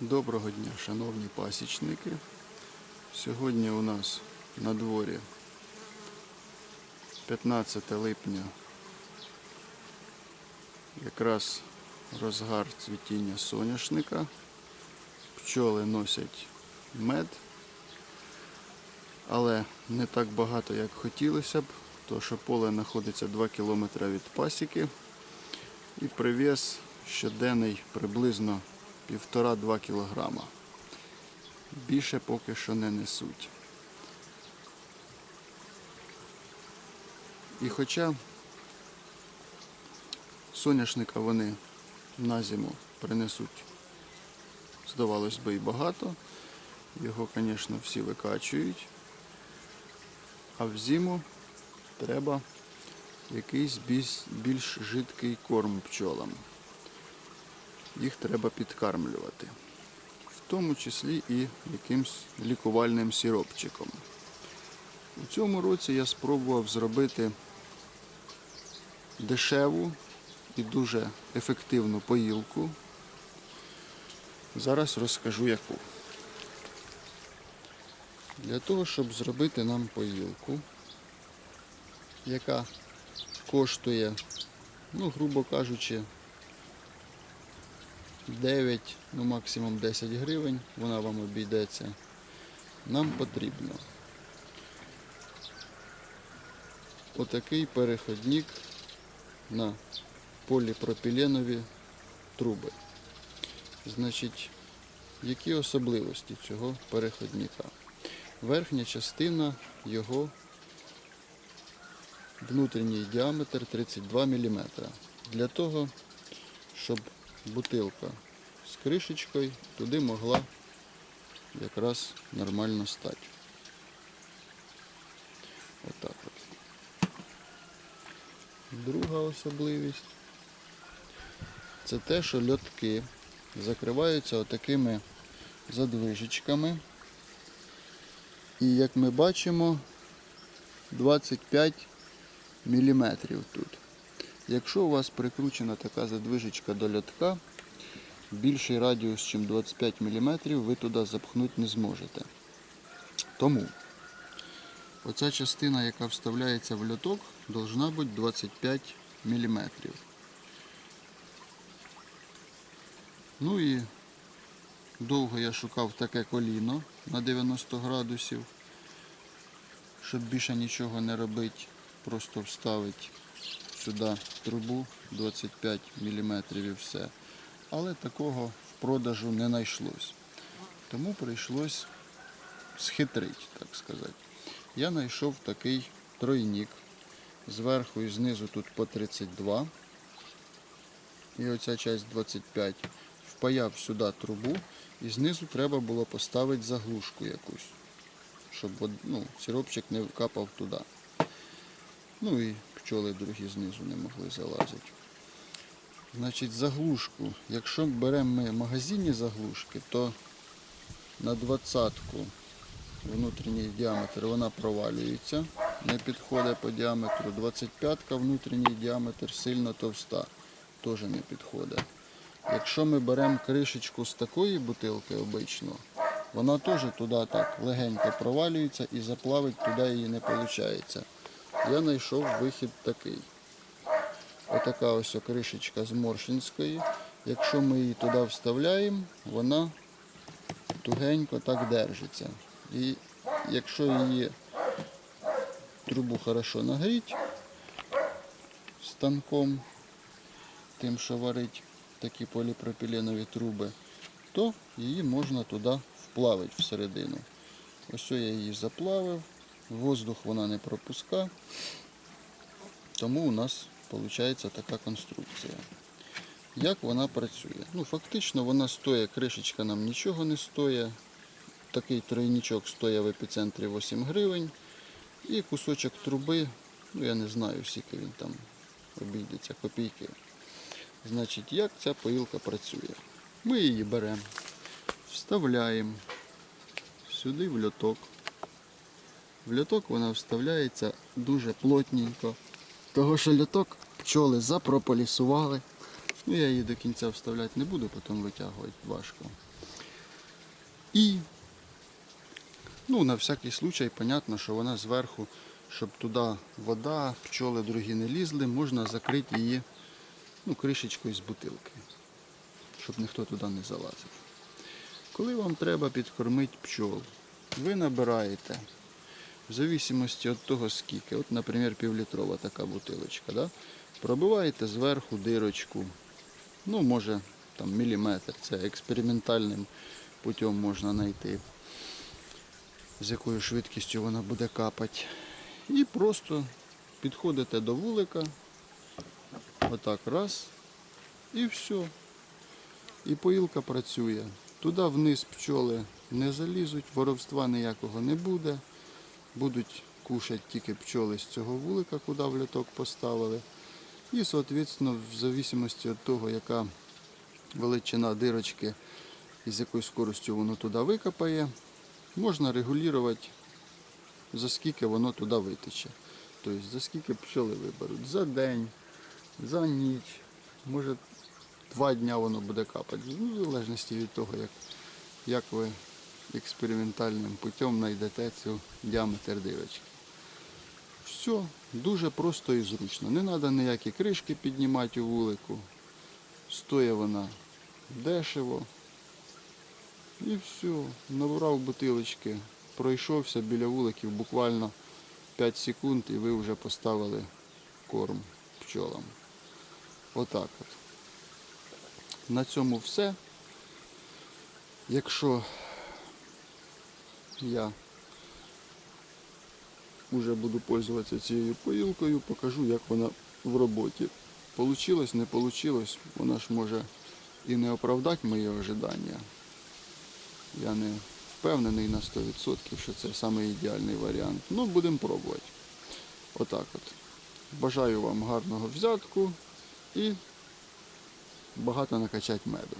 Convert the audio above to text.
Доброго дня, шановні пасічники. Сьогодні у нас на дворі 15 липня. Якраз розгар цвітіння соняшника. Пчоли носять мед, але не так багато, як хотілося б, тому що поле знаходиться 2 км від пасіки і привіз щоденний приблизно 1,5-2 кілограма. Більше поки що не несуть. І хоча соняшника вони на зиму принесуть, здавалось би, і багато. Його, звісно, всі викачують. А в зиму треба якийсь більш жидкий корм пчолам їх треба підкармлювати. В тому числі і якимсь лікувальним сиропчиком. У цьому році я спробував зробити дешеву і дуже ефективну поїлку. Зараз розкажу яку. Для того, щоб зробити нам поїлку, яка коштує, ну, грубо кажучи, 9, ну максимум 10 гривень, вона вам обійдеться. Нам потрібно отакий переходник на поліпропіленові труби. Значить, які особливості цього переходника? Верхня частина його внутрішній діаметр 32 мм. Для того, щоб бутилка з кришечкою туди могла якраз нормально стати. Отак от. Друга особливість це те, що льотки закриваються отакими задвижечками. І як ми бачимо, 25 мм тут. Якщо у вас прикручена така задвижечка до льотка, більший радіус, ніж 25 мм, ви туди запхнути не зможете. Тому оця частина, яка вставляється в льоток, должна бути 25 мм. Ну і довго я шукав таке коліно на 90 градусів, щоб більше нічого не робити, просто вставити сюди трубу 25 мм і все. Але такого в продажу не знайшлось. Тому прийшлось схитрити, так сказати. Я знайшов такий тройник. Зверху і знизу тут по 32. І оця часть 25. Впаяв сюди трубу і знизу треба було поставити заглушку якусь, щоб ну, сиропчик не капав туди. Ну і пчоли другі знизу не могли залазити. Значить, заглушку. Якщо беремо ми магазинні заглушки, то на 20-ку внутрішній діаметр вона провалюється, не підходить по діаметру. 25-ка внутрішній діаметр сильно товста, теж не підходить. Якщо ми беремо кришечку з такої бутилки обично, вона теж туди так легенько провалюється і заплавити туди її не виходить. Я знайшов вихід такий. Отака ось кришечка з Моршинської. Якщо ми її туди вставляємо, вона тугенько так держиться. І якщо її трубу хорошо нагріть станком, тим, що варить такі поліпропіленові труби, то її можна туди вплавити всередину. Ось я її заплавив, воздух вона не пропускає, тому у нас виходить така конструкція. Як вона працює? Ну, фактично вона стоїть, кришечка нам нічого не стоїть. Такий тройничок стоїть в епіцентрі 8 гривень. І кусочок труби, ну я не знаю, скільки він там обійдеться, копійки. Значить, як ця поїлка працює? Ми її беремо, вставляємо сюди в льоток. В льоток вона вставляється дуже плотненько. Того, що льоток пчоли запрополісували. Ну, я її до кінця вставляти не буду, потім витягувати важко. І ну, на всякий случай, понятно, що вона зверху, щоб туди вода, пчоли другі не лізли, можна закрити її ну, кришечкою з бутилки, щоб ніхто туди не залазив. Коли вам треба підкормити пчол, ви набираєте, в зависимості від того скільки, от, наприклад, півлітрова така бутилочка, да? пробиваєте зверху дирочку, ну, може, там міліметр, це експериментальним путем можна знайти, з якою швидкістю вона буде капати. І просто підходите до вулика, отак раз, і все. І поїлка працює. Туди вниз пчоли не залізуть, воровства ніякого не буде. Будуть кушати тільки пчоли з цього вулика, куди в літок поставили. І, соответственно, в зависимості від того, яка величина дирочки і з якою скоростю воно туди викопає, можна регулювати, за скільки воно туди витече. Тобто за скільки пчоли виберуть. За день, за ніч, може два дня воно буде капати. Ну, в залежності від того, як, як ви експериментальним путем знайдете цю діаметр дирочки. Все, дуже просто і зручно. Не треба ніякі кришки піднімати у вулику. Стоїть вона дешево. І все, набрав бутилочки, пройшовся біля вуликів буквально 5 секунд і ви вже поставили корм пчолам. Отак от. На цьому все. Якщо я вже буду пользуватися цією поїлкою, покажу, як вона в роботі. Получилось, не получилось, вона ж може і не оправдати мої ожидання. Я не впевнений на 100%, що це саме ідеальний варіант. Ну, будемо пробувати. Отак от. Бажаю вам гарного взятку і багато накачати меду.